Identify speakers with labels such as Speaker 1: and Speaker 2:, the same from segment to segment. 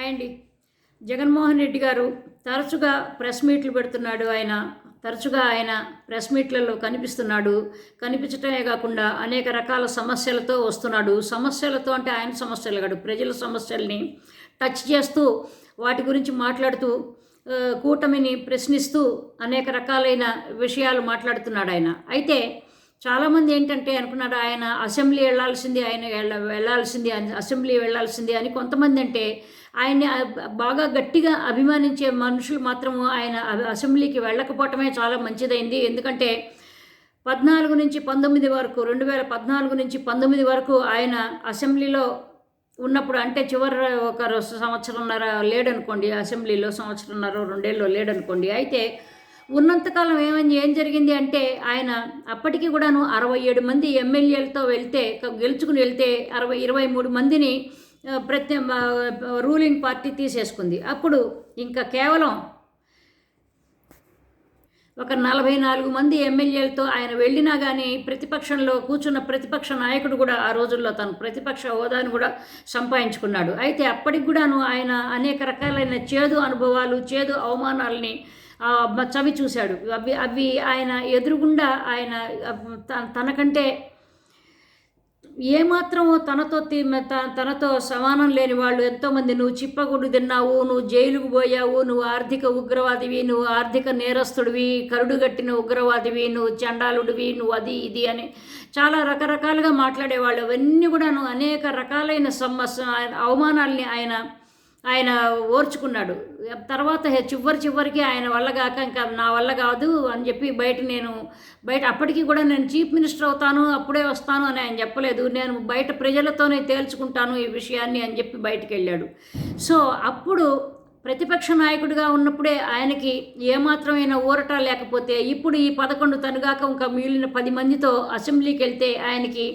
Speaker 1: Hi అండి. జగన్మోహన్ రెడ్డి గారు తరచుగా ప్రెస్ మీట్లు పెడుతున్నాడు ఆయన తరచుగా ఆయన ప్రెస్ మీట్లలో కనిపిస్తున్నాడు. కనిపించటమే కాకుండా అనేక రకాల సమస్యలతో వస్తున్నాడు. సమస్యలతో అంటే ఆయన సమస్యలు కాదు ప్రజల సమస్యల్ని టచ్ చేస్తూ వాటి గురించి మాట్లాడుతూ కూటమిని ప్రశ్నిస్తూ అనేక రకాలైన విషయాలు మాట్లాడుతున్నాడు ఆయన. అయితే చాలామంది ఏంటంటే అనుకున్నారు ఆయన అసెంబ్లీ వెళ్ళాల్సింది ఆయన వెళ్ళ వెళ్ళాల్సింది అని అసెంబ్లీ వెళ్ళాల్సింది అని కొంతమంది అంటే ఆయన్ని బాగా గట్టిగా అభిమానించే మనుషులు మాత్రము ఆయన అసెంబ్లీకి వెళ్ళకపోవటమే చాలా మంచిదైంది. ఎందుకంటే పద్నాలుగు నుంచి పంతొమ్మిది వరకు రెండు వేల పద్నాలుగు నుంచి పంతొమ్మిది వరకు ఆయన అసెంబ్లీలో ఉన్నప్పుడు అంటే చివరి ఒక సంవత్సరంన్నర లేడనుకోండి అసెంబ్లీలో సంవత్సరంన్నర రెండేళ్ళు లేడనుకోండి అయితే ఉన్నంతకాలం ఏమైంది ఏం జరిగింది అంటే ఆయన అప్పటికి కూడాను అరవై ఏడు మంది ఎమ్మెల్యేలతో వెళ్తే గెలుచుకుని వెళ్తే అరవై ఇరవై మూడు మందిని ప్రతి రూలింగ్ పార్టీ తీసేసుకుంది. అప్పుడు ఇంకా కేవలం ఒక నలభై నాలుగు మంది ఎమ్మెల్యేలతో ఆయన వెళ్ళినా కానీ ప్రతిపక్షంలో కూర్చున్న ప్రతిపక్ష నాయకుడు కూడా ఆ రోజుల్లో తను ప్రతిపక్ష హోదాను కూడా సంపాదించుకున్నాడు. అయితే అప్పటికి కూడాను ఆయన అనేక రకాలైన చేదు అనుభవాలు చేదు అవమానాలని చవి చూశాడు. అవి అవి ఆయన ఎదురుగుండా ఆయన తనకంటే ఏమాత్రం తనతో తనతో సమానం లేని వాళ్ళు ఎంతోమంది నువ్వు చిప్పగుడు తిన్నావు నువ్వు జైలుకు పోయావు నువ్వు ఆర్థిక ఉగ్రవాదివి నువ్వు ఆర్థిక నేరస్తుడివి కరుడుగట్టిన ఉగ్రవాదివి నువ్వు చండాలుడివి నువ్వు అది ఇది అని చాలా రకరకాలుగా మాట్లాడేవాళ్ళు. అవన్నీ కూడాను అనేక రకాలైన సమస్య అవమానాల్ని ఆయన ఆయన ఓర్చుకున్నాడు. తర్వాత చివరి చివరికి ఆయన వల్ల కాక ఇంకా నా వల్ల కాదు అని చెప్పి బయట నేను బయట అప్పటికి కూడా నేను చీఫ్ మినిస్టర్ అవుతాను అప్పుడే వస్తాను అని ఆయన చెప్పలేదు. నేను బయట ప్రజలతోనే తేల్చుకుంటాను ఈ విషయాన్ని అని చెప్పి బయటికి వెళ్ళాడు సో అప్పుడు ప్రతిపక్ష నాయకుడిగా ఉన్నప్పుడే ఆయనకి ఏమాత్రమైన ఊరట లేకపోతే ఇప్పుడు ఈ పదకొండు తనుగాక ఇంకా మిగిలిన పది మందితో అసెంబ్లీకి వెళ్తే ఆయనకి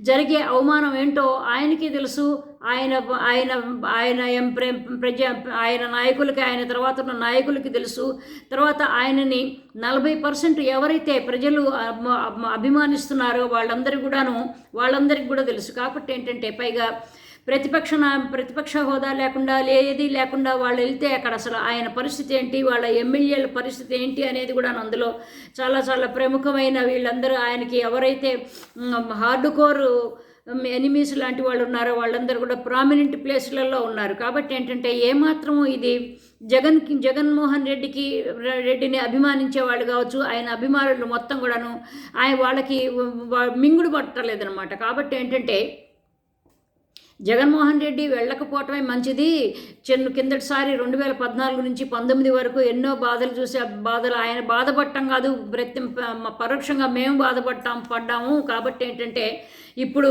Speaker 1: జరిగే అవమానం ఏంటో ఆయనకి తెలుసు. ఆయన ఆయన ఆయన ఎం ప్రజా ప్రజ ఆయన నాయకులకి ఆయన తర్వాత ఉన్న నాయకులకి తెలుసు. తర్వాత ఆయనని నలభై పర్సెంట్ ఎవరైతే ప్రజలు అభిమానిస్తున్నారో వాళ్ళందరికీ కూడాను వాళ్ళందరికీ కూడా తెలుసు. కాబట్టి ఏంటంటే పైగా ప్రతిపక్ష ప్రతిపక్ష హోదా లేకుండా ఏది లేకుండా వాళ్ళు వెళ్తే అక్కడ అసలు ఆయన పరిస్థితి ఏంటి వాళ్ళ ఎమ్మెల్యేల పరిస్థితి ఏంటి అనేది కూడా అందులో చాలా చాలా ప్రముఖమైన వీళ్ళందరూ ఆయనకి ఎవరైతే హార్డ్ కోర్ ఎనిమీస్ లాంటి వాళ్ళు ఉన్నారో వాళ్ళందరూ కూడా ప్రామినెంట్ ప్లేసులలో ఉన్నారు. కాబట్టి ఏంటంటే ఏమాత్రం ఇది జగన్కి జగన్మోహన్ రెడ్డికి రెడ్డిని అభిమానించే వాళ్ళు కావచ్చు ఆయన అభిమానులు మొత్తం కూడాను ఆయన వాళ్ళకి మింగుడు పట్టలేదనమాట కాబట్టి ఏంటంటే జగన్మోహన్ రెడ్డి వెళ్ళకపోవటమే మంచిది. చిన్న కిందటిసారి రెండు వేల పద్నాలుగు నుంచి పంతొమ్మిది వరకు ఎన్నో బాధలు చూసే బాధలు ఆయన బాధపడటం కాదు. ప్రతి పరోక్షంగా మేము బాధపడటాం పడ్డాము. కాబట్టి ఏంటంటే ఇప్పుడు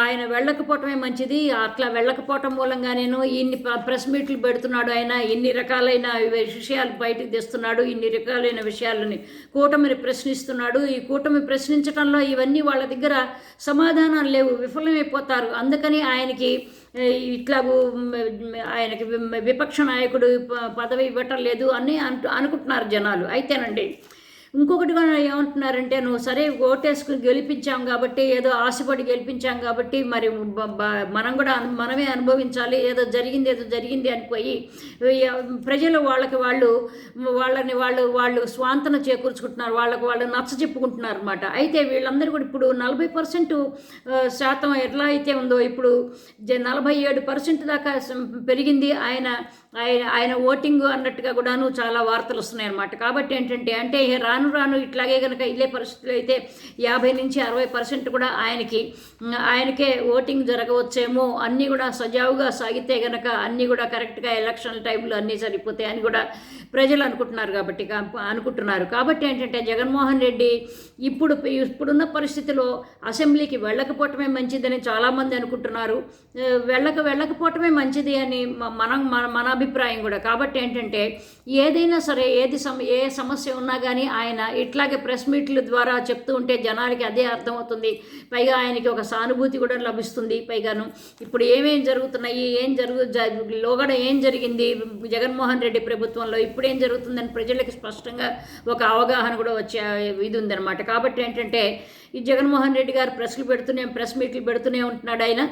Speaker 1: ఆయన వెళ్ళకపోవటమే మంచిది. అట్లా వెళ్ళకపోవటం మూలంగా నేను ఇన్ని ప్రెస్ మీట్లు పెడుతున్నాడు ఆయన. ఇన్ని రకాలైన విషయాలు బయటకు తెస్తున్నాడు. ఇన్ని రకాలైన విషయాలని కూటమిని ప్రశ్నిస్తున్నాడు. ఈ కూటమి ప్రశ్నించడంలో ఇవన్నీ వాళ్ళ దగ్గర సమాధానాలు లేవు. విఫలమైపోతారు. అందుకని ఆయన ఆయనకి ఇట్లాగూ ఆయనకి విపక్ష నాయకుడు ప- పదవి ఇవ్వటం లేదు అని అంటు అనుకుంటున్నారు జనాలు. అయితేనండి. ఇంకొకటి కూడా ఏమంటున్నారంటే నువ్వు సరే ఓటేసుకుని గెలిపించాం కాబట్టి ఏదో ఆశపడి గెలిపించాం కాబట్టి మరి మనం కూడా మనమే అనుభవించాలి. ఏదో జరిగింది ఏదో జరిగింది అనిపోయి ప్రజలు వాళ్ళకి వాళ్ళు వాళ్ళని వాళ్ళు వాళ్ళు స్వాంతన చేకూర్చుకుంటున్నారు. వాళ్ళకి వాళ్ళు నచ్చ చెప్పుకుంటున్నారు అనమాట అయితే వీళ్ళందరూ కూడా ఇప్పుడు నలభై పర్సెంట్ శాతం ఎట్లా అయితే ఉందో ఇప్పుడు జ- నలభై ఏడు పర్సెంట్ దాకా పెరిగింది. ఆయన ఆయన ఆయన ఓటింగ్ అన్నట్టుగా కూడాను చాలా వార్తలు వస్తున్నాయి అనమాట కాబట్టి ఏంటంటే అంటే రాను రాను ఇట్లాగే కనుక ఇదే పరిస్థితులు అయితే యాభై నుంచి అరవై పర్సెంట్ కూడా ఆయనకి ఆయనకే ఓటింగ్ జరగవచ్చేమో అన్నీ కూడా సజావుగా సాగితే గనక అన్నీ కూడా కరెక్ట్గా ఎలక్షన్ టైంలో అన్నీ సరిపోతాయి అని కూడా ప్రజలు అనుకుంటున్నారు కాబట్టి అనుకుంటున్నారు. కాబట్టి ఏంటంటే జగన్మోహన్ రెడ్డి ఇప్పుడు ఇప్పుడున్న పరిస్థితిలో అసెంబ్లీకి వెళ్ళకపోవటమే మంచిదని చాలామంది అనుకుంటున్నారు. వెళ్ళక వెళ్ళకపోవటమే మంచిది అని మనం మన మన అభిప్రాయం కూడా. కాబట్టి ఏంటంటే ఏదైనా సరే ఏది సమ ఏ సమస్య ఉన్నా కానీ ఆయన ఇట్లాగే ప్రెస్ మీట్ల ద్వారా చెప్తూ ఉంటే జనాలకి అదే అర్థమవుతుంది. పైగా ఆయనకి ఒక సానుభూతి కూడా లభిస్తుంది. పైగాను ఇప్పుడు ఏమేం జరుగుతున్నాయి ఏం జరుగు లోగడ ఏం జరిగింది జగన్మోహన్ రెడ్డి ప్రభుత్వంలో ఇప్పుడు ఏం జరుగుతుందని ప్రజలకు స్పష్టంగా ఒక అవగాహన కూడా వచ్చే ఇది ఉందన్నమాట. కాబట్టి ఏంటంటే ఈ జగన్మోహన్ రెడ్డి గారు ప్రెస్లు పెడుతూనే ప్రెస్ మీట్లు పెడుతూనే ఉంటున్నాడు ఆయన.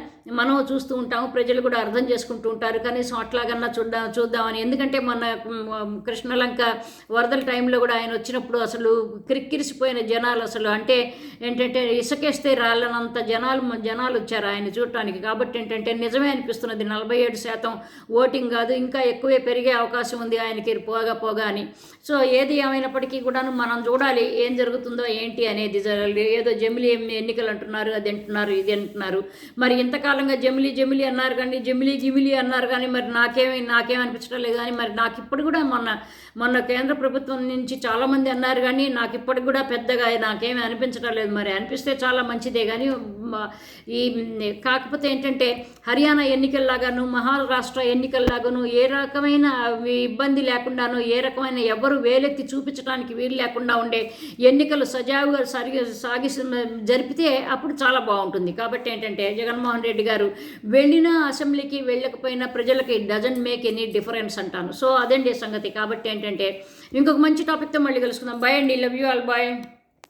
Speaker 1: మనం చూస్తూ ఉంటాము ప్రజలు కూడా అర్థం చేసుకుంటూ ఉంటారు. కనీసం అట్లాగన్నా చూడ చూద్దామని. ఎందుకంటే మొన్న కృష్ణలంక వరదల టైంలో కూడా ఆయన వచ్చినప్పుడు అసలు క్రిక్కిరిసిపోయిన జనాలు అసలు. అంటే ఏంటంటే ఇసుకేస్తే రాళ్ళనంత జనాలు జనాలు వచ్చారు ఆయన చూడటానికి. కాబట్టి ఏంటంటే నిజమే అనిపిస్తున్నది. నలభై ఏడు శాతం ఓటింగ్ కాదు. ఇంకా ఎక్కువే పెరిగే అవకాశం ఉంది ఆయనకి. పోగా పోగా అని. సో ఏది ఏమైనప్పటికీ కూడాను మనం చూడాలి. ఏం జరుగుతుందో ఏంటి అనేది ఏదో జమిలి ఎన్నికలు అంటున్నారు అది అంటున్నారు ఇది అంటున్నారు. మరి ఇంతకాలంగా జమిలి జమిలి అన్నారు కానీ జమిలి జిమిలి అన్నారు కానీ మరి నాకేమి నాకే అనిపించడం లేదు. కానీ మరి నాకు ఇప్పుడు కూడా మొన్న మొన్న కేంద్ర ప్రభుత్వం నుంచి చాలామంది అన్నారు కానీ నాకు ఇప్పటికి కూడా పెద్దగా నాకేమీ అనిపించడం లేదు. మరి అనిపిస్తే చాలా మంచిదే. కానీ ఈ కాకపోతే ఏంటంటే హర్యానా ఎన్నికల్లాగాను మహారాష్ట్ర ఎన్నికల్లాగాను ఏ రకమైన ఇబ్బంది లేకుండాను ఏ రకమైన ఎవరు వేలెత్తి చూపించడానికి వీలు లేకుండా ఉండే ఎన్నికలు సజావుగా సరి సాగి జరిపితే అప్పుడు చాలా బాగుంటుంది. కాబట్టి ఏంటంటే జగన్మోహన్ రెడ్డి గారు వెళ్ళినా అసెంబ్లీకి వెళ్ళకపోయినా ప్రజలకి డజన్ మేక్ ఎనీ డిఫరెన్స్ అంటాను. సో అదండి సంగతి. కాబట్టి ఏంటంటే ఇంకొక మంచి టాపిక్తో మళ్ళీ కలుసుకుందాం. బాయ్ అండి. Love you all bye